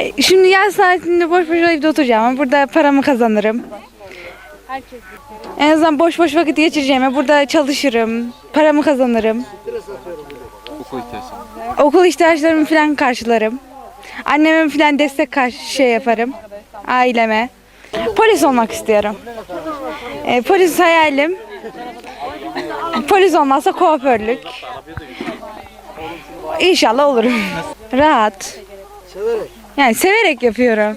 E, Şimdi yaz saatinde boş boş evde oturacağım ama burada paramı kazanırım. En azından boş boş vakit geçireceğime burada çalışırım, paramı kazanırım. Okul ihtiyacı. Okul ihtiyaçlarımı falan karşılarım. Anneme falan destek karşı şey yaparım. Aileme. Polis olmak istiyorum. E, polis hayalim. Polis olmazsa kuaförlük. İnşallah olurum. Rahat. Yani severek yapıyorum.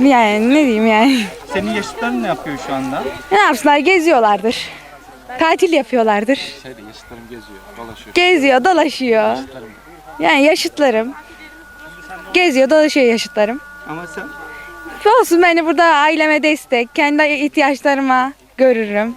Yani ne diyeyim yani. Senin yaşıtların ne yapıyor şu anda? Ne yapsınlar geziyorlardır. Tatil yapıyorlardır. Şeyde yaşıtlarım geziyor, dolaşıyor. Geziyor, dolaşıyor. Yani yaşıtlarım. Geziyor, dolaşıyor yaşıtlarım. Ama sen Olsun beni burada aileme destek, kendi ihtiyaçlarıma görürüm.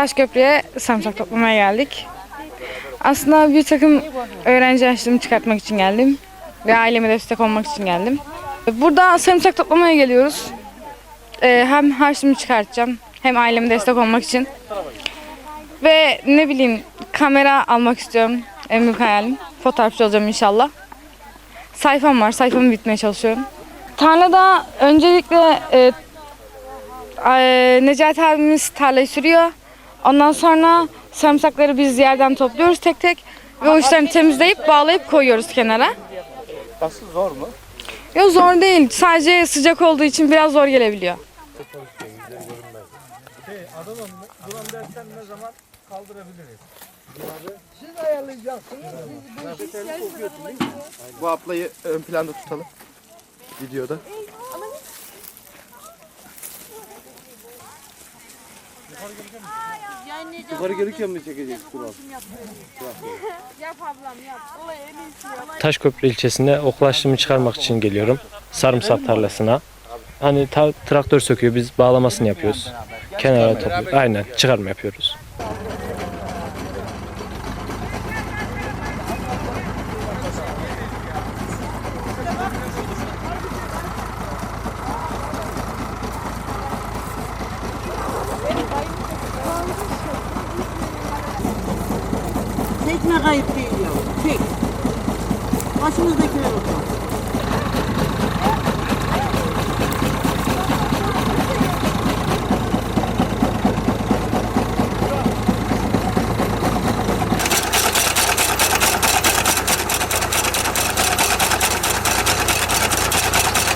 Taşköprü'ye sarımsak toplamaya geldik. Aslında bir takım öğrenci harçlığımı çıkartmak için geldim. Ve aileme destek olmak için geldim. Burada sarımsak toplamaya geliyoruz. Ee, hem harçlığımı çıkartacağım hem aileme destek olmak için. Ve ne bileyim kamera almak istiyorum. En büyük hayalim. Fotoğrafçı olacağım inşallah. Sayfam var. Sayfamı bitmeye çalışıyorum. Tarlada öncelikle e, e, Necati abimiz tarlayı sürüyor. Ondan sonra sarımsakları biz yerden topluyoruz tek tek. Ve o işlerini temizleyip bağlayıp koyuyoruz kenara. nasıl zor mu? Yok zor değil. Sadece sıcak olduğu için biraz zor gelebiliyor. Bu ablayı ön planda tutalım. Videoda. Yukarı gelirken mi çekeceksin Kural? Taşköprü ilçesinde okul çıkarmak için geliyorum. Sarımsak tarlasına. Hani ta- traktör söküyor biz bağlamasını yapıyoruz. Kenara topluyoruz. Aynen çıkarma yapıyoruz. Tekne kayıp değil ya. Şey, Çek. Başımızdakine bakalım.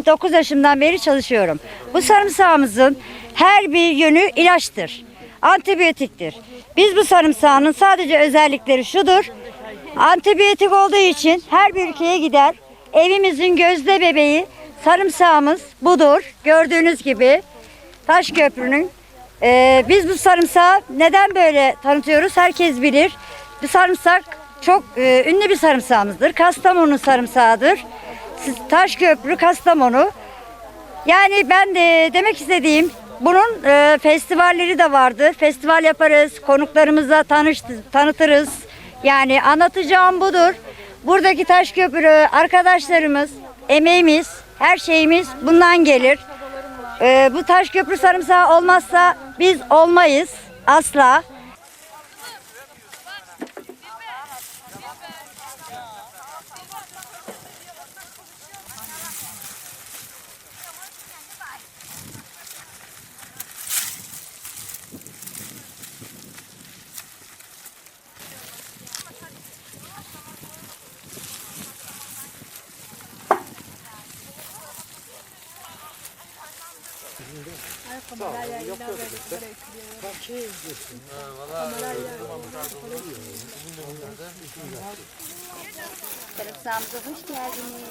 Dokuz yaşımdan beri çalışıyorum. Bu sarımsağımızın her bir yönü ilaçtır. Antibiyotiktir. Biz bu sarımsağın sadece özellikleri şudur. Antibiyotik olduğu için her bir ülkeye gider. Evimizin gözde bebeği sarımsağımız budur. Gördüğünüz gibi Taşköprü'nün. Ee, biz bu sarımsağı neden böyle tanıtıyoruz? Herkes bilir. Bu sarımsak çok e, ünlü bir sarımsağımızdır. Kastamonu sarımsağıdır. Siz- Taşköprü, Kastamonu. Yani ben de demek istediğim bunun e, festivalleri de vardır. Festival yaparız, konuklarımızla tanış, tanıtırız. Yani anlatacağım budur. Buradaki Taşköprü arkadaşlarımız, emeğimiz, her şeyimiz bundan gelir. Ee, bu taş köprü sarımsağı olmazsa biz olmayız asla. Sarımsağımıza hoş geldiniz.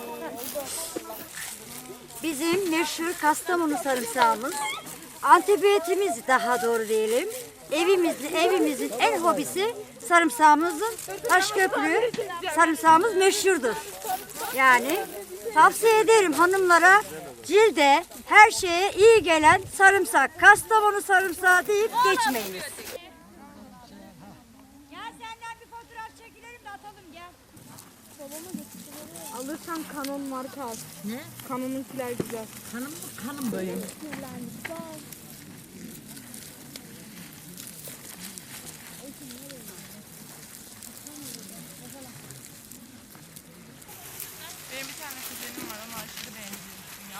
Bizim meşhur Kastamonu sarımsağımız. Antibiyotimiz daha doğru diyelim. Evimizin, evimizin en hobisi sarımsağımızın Taşköprü sarımsağımız meşhurdur. Yani tavsiye ederim hanımlara cilde her şeye iyi gelen sarımsak. Kastamonu sarımsağı deyip geçmeyiniz. Gel senden bir fotoğraf çekilelim de atalım gel. Alırsan Canon marka al. Ne? Canon'unkiler güzel. Benim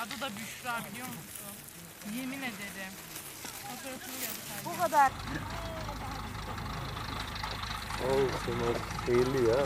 Adı da Büşra biliyor musun? Yemin ederim. Bu kadar. Olsun o seyirli ya.